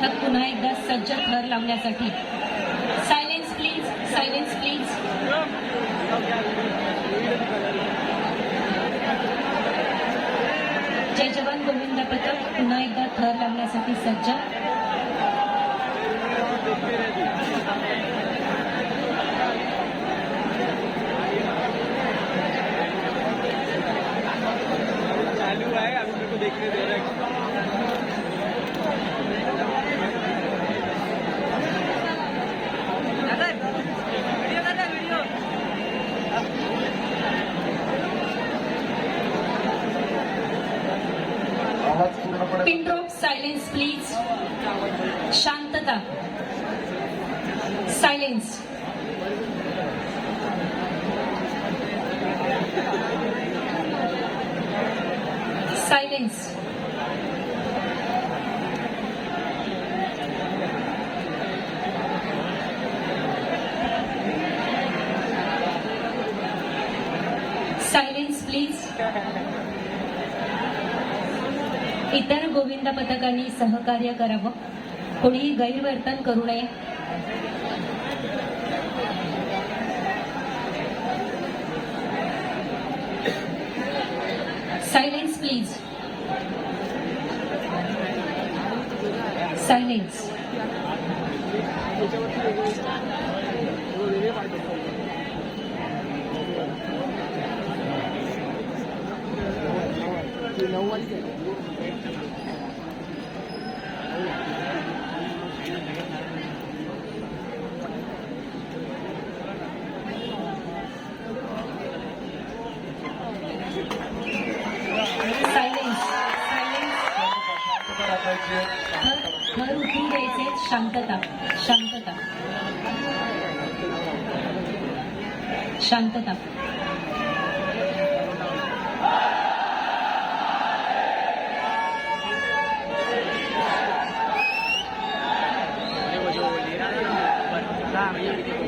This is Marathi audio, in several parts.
तर पुन्हा एकदा सज्ज थर लावण्यासाठी. Silence please silence please Jai Jawan Govind पथक पुन्हा एकदा थर लावण्यासाठी सज्ज. पूर्णपणे पिन ड्रॉप सायलेन्स प्लीज शांतता सायलेन्स सायलेन्स सायलेन्स प्लीज इतर गोविंद पथकांनी सहकार्य करावं. कोणीही गैरवर्तन करू नये. Silence please silence silence silence शांतता. थर थर उठून द्यायचे शांतता शांतता शांतता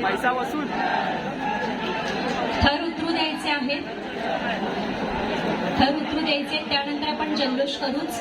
पैसा वसूल थर उतरू द्यायचे आहेत थर उतरू द्यायचे त्यानंतर आपण जल्लोष करूच